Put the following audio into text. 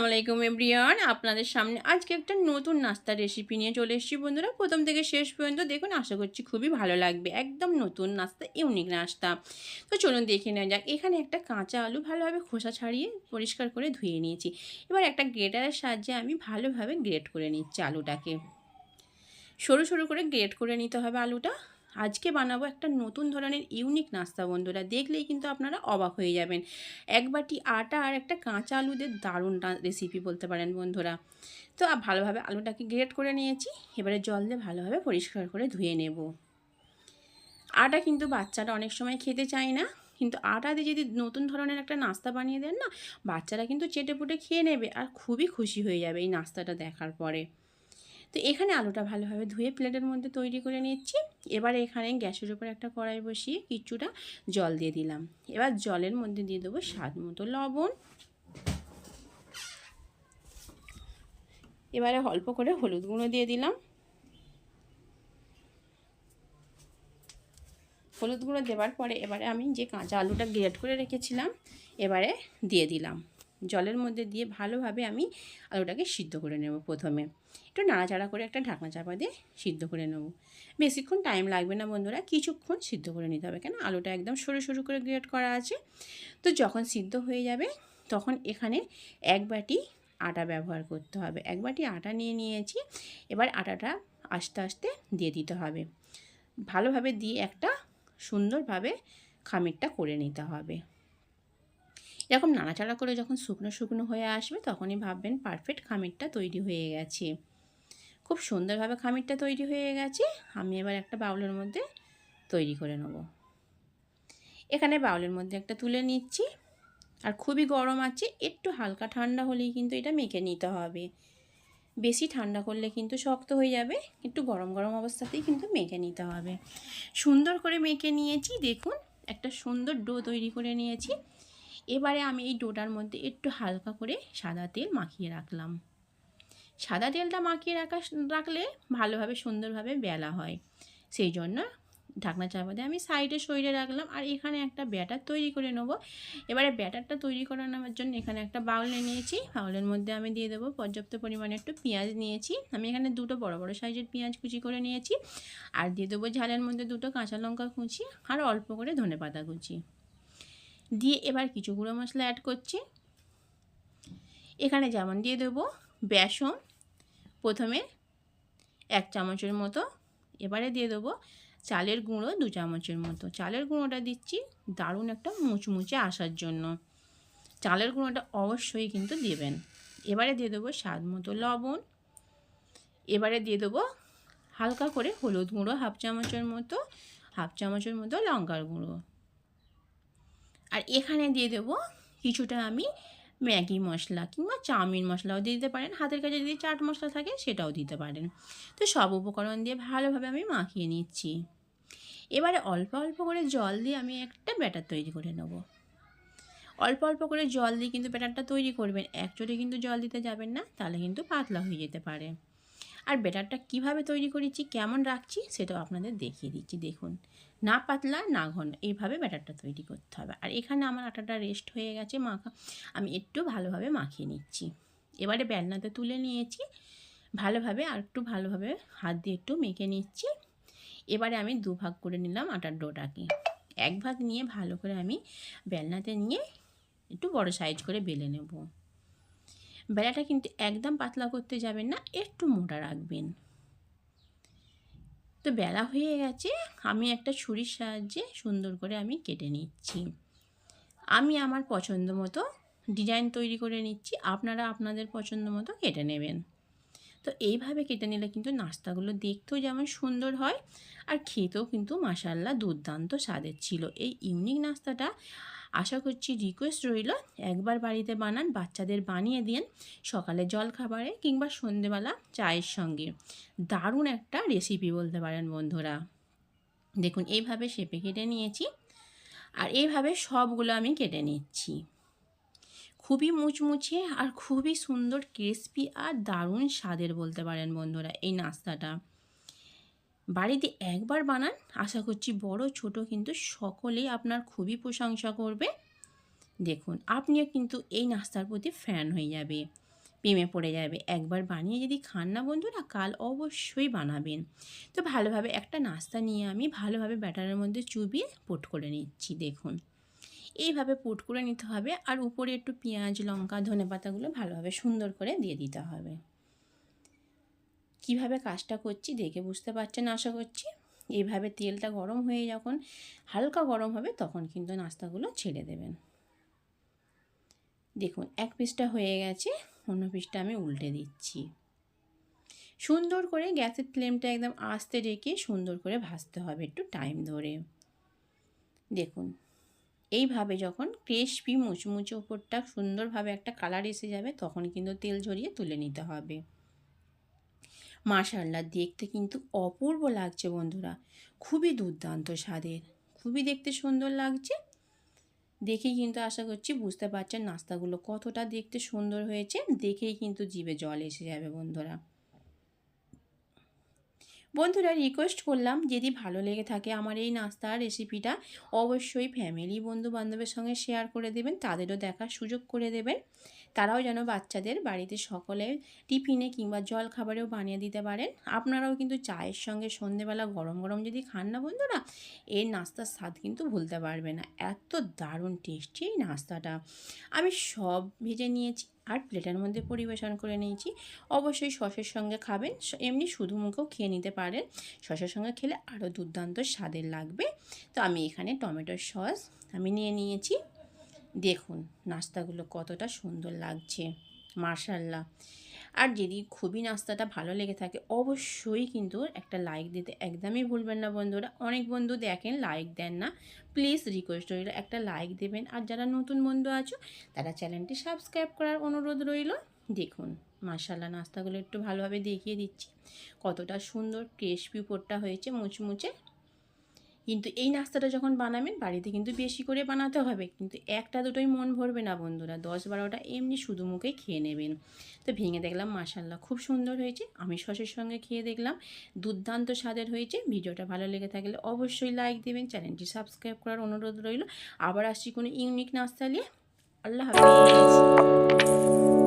আসসালামু আলাইকুম এভরিওয়ান। আপনাদের সামনে আজকে একটা নতুন নাস্তার রেসিপি নিয়ে চলে এসেছি বন্ধুরা। প্রথম থেকে শেষ পর্যন্ত দেখুন, আশা করছি খুবই ভালো লাগবে। একদম নতুন নাস্তা ইউনিক নাস্তা। তো চলুন দেখে নেওয়া যাক। এখানে একটা কাঁচা আলু ভালোভাবে খোসা ছাড়িয়ে পরিষ্কার করে ধুয়ে নিয়েছি। এবার একটা গ্রেটারের সাহায্যে আমি ভালোভাবে গ্রেট করে নিচ্ছি আলুটাকে। সরু সরু করে গ্রেট করে নিতে হবে আলুটা। আজকে বানাবো একটা নতুন ধরনের ইউনিক নাস্তা, বন্ধুরা। দেখলেই কিন্তু আপনারা অবাক হয়ে যাবেন। এক বাটি আটা আর একটা কাঁচা আলুদের দারুণ রেসিপি বলতে পারেন, বন্ধুরা। তো ভালোভাবে আলুটাকে গ্রেট করে নিয়েছি। এবারে জল দিয়ে ভালোভাবে পরিষ্কার করে ধুয়ে নেব। আটা কিন্তু বাচ্চারা অনেক সময় খেতে চায় না। কিন্তু আটা দিয়ে যদি নতুন ধরনের একটা নাস্তা বানিয়ে দেন না, বাচ্চারা কিন্তু চেটে পুটে খেয়ে নেবে আর খুবই খুশি হয়ে যাবে এই নাস্তাটা দেখার পরে। তো এখানে আলুটা ভালোভাবে ধুয়ে প্লেটের মধ্যে তৈরি করে নিচ্ছি। এবারে এখানে গ্যাসের উপর একটা কড়াই বসিয়ে কিছুটা জল দিয়ে দিলাম। এবার জলের মধ্যে দিয়ে দেবো স্বাদ মতো লবণ। এবারে অল্প করে হলুদ গুঁড়ো দিয়ে দিলাম। হলুদ গুঁড়ো দেওয়ার পরে এবারে আমি যে কাঁচা আলুটা গ্রেট করে রেখেছিলাম, এবারে দিয়ে দিলাম। জলের মধ্যে দিয়ে ভালোভাবে আমি আলুটাকে সিদ্ধ করে নেব প্রথমে। একটু নাড়াচাড়া করে একটা ঢাকনা চাপা দিয়ে সিদ্ধ করে নেব। বেশিক্ষণ টাইম লাগবে না বন্ধুরা, কিছুক্ষণ সিদ্ধ করে নিতে হবে, কেন? আলুটা একদম সরু সরু করে গ্রেট করা আছে। তো যখন সিদ্ধ হয়ে যাবে, তখন এখানে এক বাটি আটা ব্যবহার করতে হবে। এক বাটি আটা নিয়ে নিয়েছি, এবার আটাটা আস্তে আস্তে দিয়ে দিতে হবে। ভালোভাবে দিয়ে একটা সুন্দরভাবে খামিরটা করে নিতে হবে। এরকম নাড়াচাড়া করে যখন শুকনো শুকনো হয়ে আসবে, তখনই ভাববেন পারফেক্ট খামিরটা তৈরি হয়ে গেছে। খুব সুন্দরভাবে খামিরটা তৈরি হয়ে গেছে, আমি এবার একটা বাউলের মধ্যে তৈরি করে নেব। এখানে বাউলের মধ্যে একটা তুলে নিচ্ছি, আর খুবই গরম আছে, একটু হালকা ঠান্ডা হলেই কিন্তু এটা মেখে নিতে হবে। বেশি ঠান্ডা করলে কিন্তু শক্ত হয়ে যাবে, একটু গরম গরম অবস্থাতেই কিন্তু মেখে নিতে হবে। সুন্দর করে মেখে নিয়েছি, দেখুন, একটা সুন্দর ডো তৈরি করে নিয়েছি। এবারে আমি এই ডোটার মধ্যে একটু হালকা করে সাদা তেল মাখিয়ে রাখলাম। সাদা তেলটা মাখিয়ে রাখা, রাখলে ভালোভাবে, সুন্দরভাবে বেলা হয়। সেই জন্য ঢাকনা চাপা দিয়ে আমি সাইডে সইরে রাখলাম আর এখানে একটা ব্যাটার তৈরি করে নেব। এবারে ব্যাটারটা তৈরি করে নেওয়ার জন্য এখানে একটা বাউলে নিয়েছি। বাউলের মধ্যে আমি দিয়ে দেবো পর্যাপ্ত পরিমাণে একটু পেঁয়াজ নিয়েছি। আমি এখানে দুটো বড় বড় সাইজের পেঁয়াজ কুচি করে নিয়েছি। আর দিয়ে দেবো ঝালের মধ্যে দুটো কাঁচা লঙ্কা কুচি আর অল্প করে ধনে পাতা কুচি। দিয়ে এবার কিছু গুঁড়ো মশলা অ্যাড করছি। এখানে যেমন দিয়ে দেবো বেসন। প্রথমে এক চামচের মতো, এবারে দিয়ে দেবো চালের গুঁড়ো দু চামচের মতো। চালের গুঁড়োটা দিচ্ছি দারুণ একটা মুচমুচে আসার জন্য। চালের গুঁড়োটা অবশ্যই কিন্তু দেবেন। এবারে দিয়ে দেবো স্বাদ মতো লবণ। এবারে দিয়ে দেবো হালকা করে হলুদ গুঁড়ো, হাফ চামচের মতো, হাফ চামচের মতো লঙ্কার গুঁড়ো। আর এখানে দিয়ে দেবো কিছুটা আমি ম্যাগি মশলা কিংবা চাউমিন মশলাও দিয়ে দিতে পারেন। হাতের কাছে যদি চাট মশলা থাকে সেটাও দিতে পারেন। তো সব উপকরণ দিয়ে ভালোভাবে আমি মাখিয়ে নিচ্ছি। এবারে অল্প অল্প করে জল দিয়ে আমি একটা ব্যাটার তৈরি করে নেব। অল্প অল্প করে জল দিয়ে কিন্তু ব্যাটারটা তৈরি করবেন। একচোটে কিন্তু জল দিতে যাবেন না, তাহলে কিন্তু পাতলা হয়ে যেতে পারে। আর ব্যাটারটা কীভাবে তৈরি করেছি, কেমন রাখছি, সেটাও আপনাদের দেখিয়ে দিচ্ছি। দেখুন না পাতলা, না ঘন। এইভাবে ব্যাটারটা তৈরি করতে হবে। আর এখানে আমার আটাটা রেস্ট হয়ে গেছে, মাখা। আমি একটু ভালোভাবে মাখিয়ে নিচ্ছি। এবারে বেলনাতে তুলে নিয়েছি। ভালোভাবে আর একটু ভালোভাবে হাত দিয়ে একটু মেখে নিচ্ছি। এবারে আমি দু ভাগ করে নিলাম আটার ডোটাকে। এক ভাগ নিয়ে ভালো করে আমি বেলনাতে নিয়ে একটু বড় সাইজ করে বেলে নেব। বেলাটা কিন্তু একদম পাতলা করতে যাবেন না, একটু মোটা রাখবেন। তো বেলা হয়ে গেছে, আমি একটা ছুরির সাহায্যে সুন্দর করে আমি কেটে নিচ্ছি। আমি আমার পছন্দ মতো ডিজাইন তৈরি করে নিচ্ছি, আপনারা আপনাদের পছন্দ মতো কেটে নেবেন। তো এইভাবে কেটে নিলে কিন্তু নাস্তাগুলো দেখতেও যেমন সুন্দর হয় আর খেতেও কিন্তু মাসাল্লা দুর্দান্ত স্বাদের ছিল। এই ইউনিক নাস্তাটা আশা করছি রিকোয়েস্ট রইল, একবার বাড়িতে বানান, বাচ্চাদের বানিয়ে দিন সকালে জল খাবারে কিংবা সন্ধেবেলা চায়ের সঙ্গে। দারুণ একটা রেসিপি বলতে পারেন বন্ধুরা। দেখুন, এইভাবে শেপে কেটে নিয়েছি আর এইভাবে সবগুলো আমি কেটে নিচ্ছি। খুবই মুচমুচে আর খুবই সুন্দর ক্রিসপি আর দারুণ স্বাদের বলতে পারেন বন্ধুরা এই নাস্তাটা। বাড়িতে একবার বানান, আশা করছি বড় ছোট কিন্তু সকলেই আপনার খুবই প্রশংসা করবে। দেখুন, আপনিও কিন্তু এই নাস্তার প্রতি ফ্যান হয়ে যাবে, প্রেমে পড়ে যাবে। একবার বানিয়ে যদি খান না বন্ধুরা, কাল অবশ্যই বানাবেন। তো ভালোভাবে একটা নাস্তা নিয়ে আমি ভালোভাবে ব্যাটারের মধ্যে চুবিয়ে পোট করে নিচ্ছি, দেখুন। এইভাবে পুট করে নিতে হবে আর উপরে একটু পেঁয়াজ, লঙ্কা, ধনে পাতাগুলো ভালোভাবে সুন্দর করে দিয়ে দিতে হবে। কীভাবে কাজটা করছি দেখে বুঝতে পারছেন আশা করছি? এইভাবে তেলটা গরম হয়ে যখন হালকা গরম হবে তখন কিন্তু নাস্তাগুলো ছেড়ে দেবেন। দেখুন, এক পিসটা হয়ে গেছে, অন্য পিসটা আমি উল্টে দিচ্ছি। সুন্দর করে গ্যাসের ফ্লেমটা একদম আস্তে রেখে সুন্দর করে ভাজতে হবে একটু টাইম ধরে। দেখুন এইভাবে যখন ক্রিসপি মুচমুচে ওপরটা সুন্দরভাবে একটা কালার এসে যাবে, তখন কিন্তু তেল ঝরিয়ে তুলে নিতে হবে। মাশাল্লাহ দেখতে কিন্তু অপূর্ব লাগছে বন্ধুরা। খুবই দুর্দান্ত স্বাদের। খুবই দেখতে সুন্দর লাগছে। দেখেই কিন্তু আশা করছি বুঝতে পারছেন নাস্তাগুলো কতটা দেখতে সুন্দর হয়েছে। দেখেই কিন্তু জিভে জল এসে যাবে বন্ধুরা। বন্ধুরা রিকোয়েস্ট করলাম, যদি ভালো লেগে থাকে আমার এই নাস্তার রেসিপিটা অবশ্যই ফ্যামিলি বন্ধু বান্ধবের সঙ্গে শেয়ার করে দেবেন, তাদেরও দেখার সুযোগ করে দেবেন। তারাও যেন বাচ্চাদের বাড়িতে সকলে টিফিনে কিংবা জল খাবারেও বানিয়ে দিতে পারেন। আপনারাও কিন্তু চায়ের সঙ্গে সন্ধেবেলা গরম গরম যদি খান না বন্ধুরা এই নাস্তার স্বাদ কিন্তু ভুলতে পারবে না। এত দারুণ টেস্টি এই নাস্তাটা। আমি সব ভেজে নিয়েছি আর প্লেটের মধ্যে পরিবেশন করে নিয়েছি। অবশ্যই সসের সঙ্গে খাবেন এমনি শুধু মুখেও খেয়ে নিতে পারেন। সসের সঙ্গে খেলে আরও দুর্দান্ত স্বাদের লাগবে। তো আমি এখানে টমেটোর সস আমি নিয়ে নিয়েছি। দেখুন নাস্তাগুলো কতটা সুন্দর লাগছে মার্শাল্লাহ আর যদি খুবই নাস্তাটা ভালো লেগে থাকে, অবশ্যই কিন্তু একটা লাইক দিতে একদমই ভুলবেন না বন্ধুরা। অনেক বন্ধু দেখেন লাইক দেন না প্লিজ রিকোয়েস্ট রইল একটা লাইক দেবেন। আর যারা নতুন বন্ধু আছো, তারা চ্যানেলটি সাবস্ক্রাইব করার অনুরোধ রইল। দেখুন মার্শাল্লাহ নাস্তাগুলো একটু ভালোভাবে দেখিয়ে দিচ্ছি। কতটা সুন্দর ক্রিসপি উপরটা হয়েছে, মুচমুচে কিন্তু এই নাস্তাটা যখন বানাবেন, বাড়িতে কিন্তু বেশি করে বানাতে হবে। কিন্তু একটা দুটোই মন ভরবে না বন্ধুরা। দশ বারোটা এমনি শুধু মুখে খেয়ে নেবেন। তো ভেঙে দেখলাম মাসাল্লাহ খুব সুন্দর হয়েছে। আমি সসের সঙ্গে খেয়ে দেখলাম। দুর্দান্ত স্বাদের হয়েছে। ভিডিওটা ভালো লেগে থাকলে অবশ্যই লাইক দেবেন। চ্যানেলটি সাবস্ক্রাইব করার অনুরোধ রইল। আবার আসছি কোনো ইউনিক নাস্তা নিয়ে। আল্লাহ হাফিজ।